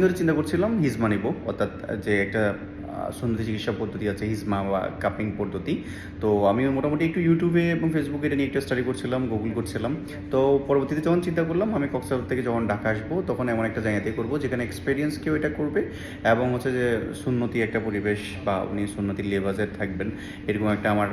ধরে চিন্তা করছিলাম হিজমা নিব অর্থাৎ যে একটা সুন্দরী চিকিৎসা পদ্ধতি আছে হিজমা বা কাপিং পদ্ধতি। তো আমি মোটামুটি একটু ইউটিউবে এবং ফেসবুকে এটা নিয়ে একটা স্টাডি করছিলাম গুগল করছিলাম। তো পরবর্তীতে যখন চিন্তা করলাম, আমি কক্সবাজার থেকে যখন ঢাকা আসব, তখন এমন একটা জায়গাতে করব, যেখানে এক্সপিরিয়েন্স কেউ এটা করবে এবং হচ্ছে যে সুন্নতি একটা পরিবেশ বা উনি সুন্নতি লেবাজে থাকবেন, এরকম একটা আমার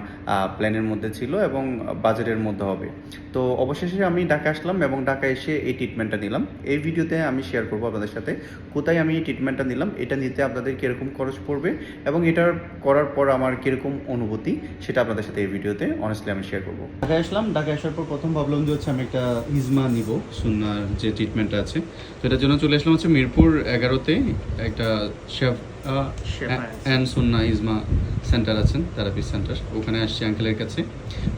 প্ল্যানের মধ্যে ছিল এবং বাজেটের মধ্যে হবে। তো অবশেষে আমি ঢাকা আসলাম এবং ঢাকা এসে এই ট্রিটমেন্টটা নিলাম। এই ভিডিওতে আমি শেয়ার করব আপনাদের সাথে, কোথায় আমি এই ট্রিটমেন্টটা নিলাম, এটা নিতে আপনাদের কীরকম খরচ পড়বে এবং এটার করার পর আমার কীরকম অনুভূতি সেটা আপনাদের সাথে এই ভিডিওতে অনেস্টলি আমি শেয়ার করব। ঢাকা আসলাম ঢাকা আসার পর প্রথম ভাবলাম যে হচ্ছে আমি একটা ইজমা নিব সুন্নার যে ট্রিটমেন্টটা আছে। তো এটার জন্য চলে আসলাম হচ্ছে মিরপুর এগারোতে একটা শেফ অ্যান্ড সুন্না ইজমা সেন্টার আছেন থেরাপি সেন্টার ওখানে আসছি আঙ্কেলের কাছে।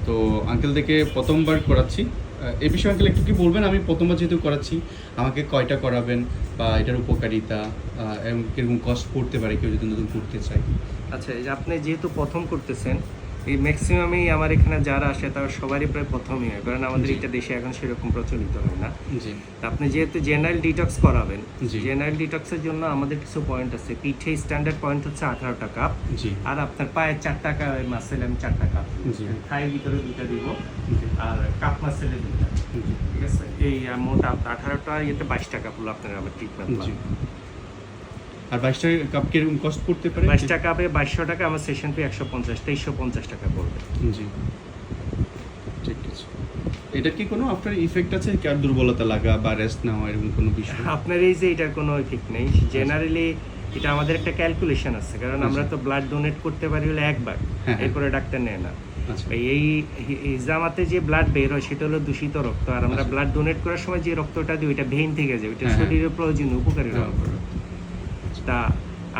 তো আঙ্কেল থেকে প্রথমবার করাচ্ছি এই বিষয়ে আঙ্কেল একটু কি বলবেন? আমি প্রথমবার যেহেতু করাচ্ছি, আমাকে কয়টা করাবেন বা এটার উপকারিতা এবং কীরকম কষ্ট পড়তে পারে কেউ যদি নতুন করতে চায়? আচ্ছা আপনি যেহেতু প্রথম করতেছেন এই ম্যাক্সিমামই আমার এখানে যারা আসে তারা সবারই প্রায় প্রথমই হয়। কারণ আমাদের এটা দেশে এখন সেরকম প্রচলিত হয় না। আপনি যেহেতু জেনারেল ডিটক্স করাবেন। জেনারেল ডিটক্সের জন্য আমাদের কিছু পয়েন্ট আছে। পিঠে স্ট্যান্ডার্ড পয়েন্ট হচ্ছে আঠারোটা কাপ জি। আর আপনার পায়ের চার টাকা মাসেল আমি চারটা কাপ জি। থাইয়ের ভিতরে দুইটা দিব আর কাপ মাসেলে দুইটা। জি, ঠিক আছে? এই মোট আঠারোটা ইয়েতে বাইশ টাকা পুরো আপনার আমার ট্রিটমেন্ট আর বাইশটা কাপ কীরকম কষ্ট পড়তে পারে? বাইশ টাকা হবে বাইশশো টাকা আমার সেশন ফি একশো পঞ্চাশ তেইশশো পঞ্চাশ টাকা পড়বে। জি। ঠিক আছে। এটা কি কোনো আফটার ইফেক্ট আছে? কি আর দুর্বলতা লাগা বা রেস্ট নেওয়া এরকম কোনো বিষয়? আপনার এই যে এটার কোনো ইফেক্ট নেই। জেনারেলি এটা আমাদের একটা ক্যালকুলেশন আছে কারণ আমরা তো ব্লাড ডোনেট করতে পারি হলে একবার হ্যাঁ। এরপরে ডাক্তার নেয় না। আচ্ছা। এই হিজামাতে যে ব্লাড বের হয় সেটা হলো দূষিত রক্ত। আর আমরা আচ্ছা। ব্লাড ডোনেট করার সময় যে রক্তটা দিই ওইটা ভেইন থেকে যায় ওইটা হ্যাঁ, হ্যাঁ। শরীরের প্রয়োজনীয় উপকারী হ্যাঁ। রক্ত তা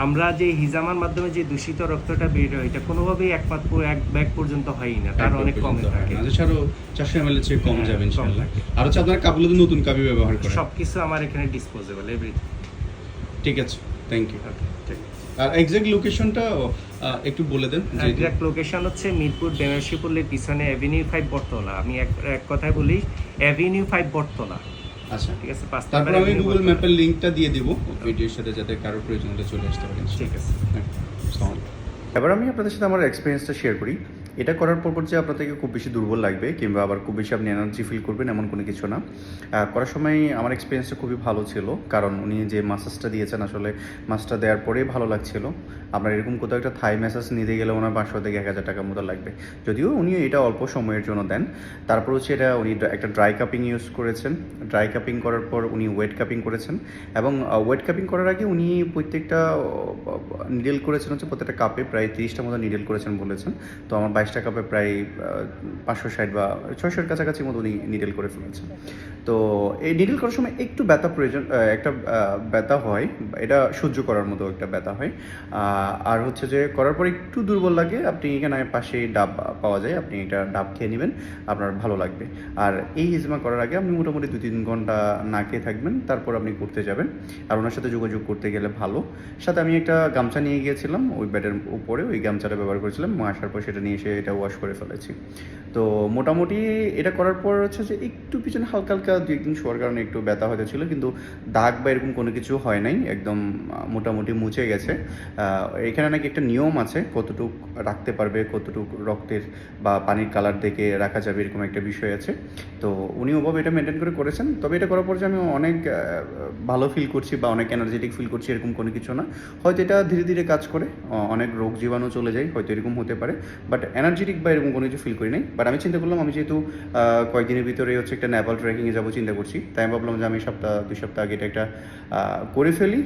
আমরা যে হিজামার মাধ্যমে যে দূষিত রক্তটা বের হয় এটা কোনোভাবেই একমাত্র এক ব্যাগ পর্যন্ত হয়ই না তার অনেক কমে থাকে। এছাড়াও চারশো এম এর চেয়ে কম হ্যাঁ, যাবে কম ইনশাল্লাহ। আর হচ্ছে আপনার কাপগুলো নতুন কাপি ব্যবহার করেন। সবকিছু আমার এখানে ডিসপোজেবল এভরিথিং ঠিক আছে থ্যাংক ইউ আর এক্সাক্ট লোকেশনটা একটু বলে দেন যে এক্সাক্ট লোকেশন হচ্ছে মিরপুর বেনারসি পল্লীর পিছনে অ্যাভিনিউ ফাইভ বটতলা। আমি এক এক কথায় বলি অ্যাভিনিউ ফাইভ বটতলা। আচ্ছা। ঠিক আছে পাঁচ তারপর আমি গুগল ম্যাপের লিঙ্কটা দিয়ে দিব। ভিডিওর সাথে যাতে কারও প্রয়োজন হলে চলে আসতে পারেন। ঠিক আছে। এবার আমি আপনাদের সাথে আমার এক্সপিরিয়েন্সটা শেয়ার করি। এটা করার পর যে আপনাদেরকে খুব বেশি দুর্বল লাগবে কিংবা আবার খুব বেশি আপনি এনার্জি ফিল করবেন এমন কোনো কিছু না। করার সময় আমার এক্সপিরিয়েন্সটা খুবই ভালো ছিল, কারণ উনি যে মাসাজটা দিয়েছেন আসলে মাসটা দেওয়ার পরেই ভালো লাগছিল। আপনার এরকম কোথাও একটা থাই ম্যাসাজ নিতে গেলে ওনার পাঁচশো থেকে এক হাজার টাকার মতো লাগবে। যদিও উনি এটা অল্প সময়ের জন্য দেন। তারপর হচ্ছে এটা উনি একটা ড্রাই কাপিং ইউজ করেছেন। ড্রাই কাপিং করার পর উনি ওয়েট কাপিং করেছেন এবং ওয়েট কাপিং করার আগে উনি প্রত্যেকটা নিডেল করেছেন হচ্ছে প্রত্যেকটা কাপে প্রায় তিরিশটা মতো নিডেল করেছেন বলেছেন। তো আমার বাইশটা কাপে প্রায় পাঁচশো ষাট বা ছয়শোর কাছাকাছি মতো উনি নিডেল করে ফেলেছেন। তো এই নিডেল করার সময় একটু ব্যথা প্রয়োজন একটা ব্যথা হয়, এটা সহ্য করার মতো একটা ব্যথা হয়। আর হচ্ছে যে করার পর একটু দুর্বল লাগে, আপনি এখানে পাশে ডাব পাওয়া যায়, আপনি এটা ডাব খেয়ে নেবেন, আপনার ভালো লাগবে। আর এই ইজমা করার আগে আপনি মোটামুটি দু তিন ঘণ্টা না খেয়ে থাকবেন, তারপর আপনি করতে যাবেন। আর ওনার সাথে যোগাযোগ করতে গেলে ভালো। সাথে আমি একটা গামছা নিয়ে গিয়েছিলাম, ওই বেডের উপরে, ওই গামছাটা ব্যবহার করেছিলাম আসার পর সেটা নিয়ে এসে এটা ওয়াশ করে ফেলেছি। তো মোটামুটি এটা করার পর হচ্ছে যে একটু পিছনে হালকা হালকা দু একদিন শোয়ার কারণে একটু ব্যথা হতে ছিল কিন্তু দাগ বা এরকম কোনো কিছু হয় নাই, একদম মোটামুটি মুছে গেছে। এখানে নাকি একটা নিয়ম আছে, কতটুক রাখতে পারবে, কতটুক রক্তের বা পানির কালার দেখে রাখা যাবে এরকম একটা বিষয় আছে। তো উনি ওভাবে এটা মেনটেন করে করেছেন। তবে এটা করার পর যে আমি অনেক ভালো ফিল করছি বা অনেক এনার্জেটিক ফিল করছি এরকম কোনো কিছু না। হয়তো এটা ধীরে ধীরে কাজ করে অনেক রোগ জীবাণু চলে যায়, হয়তো এরকম হতে পারে। বাট এনার্জেটিক বা এরকম কোনো কিছু ফিল করি নাই। বাট আমি চিন্তা করলাম, আমি যেহেতু কয়েকদিনের ভিতরে হচ্ছে একটা নেপাল ট্রেকিংয়ে যাব চিন্তা করছি, তাই আমি ভাবলাম যে আমি সপ্তাহ, দুই সপ্তাহ আগে এটা একটা করে ফেলি।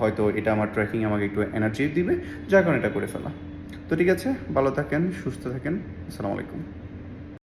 হয়তো এটা আমার ট্রেকিং আমাকে একটু এনার্জি দিবে, যার কারণে এটা করে ফেলা। তো ঠিক আছে, ভালো থাকেন, সুস্থ থাকেন, আসসালামু আলাইকুম।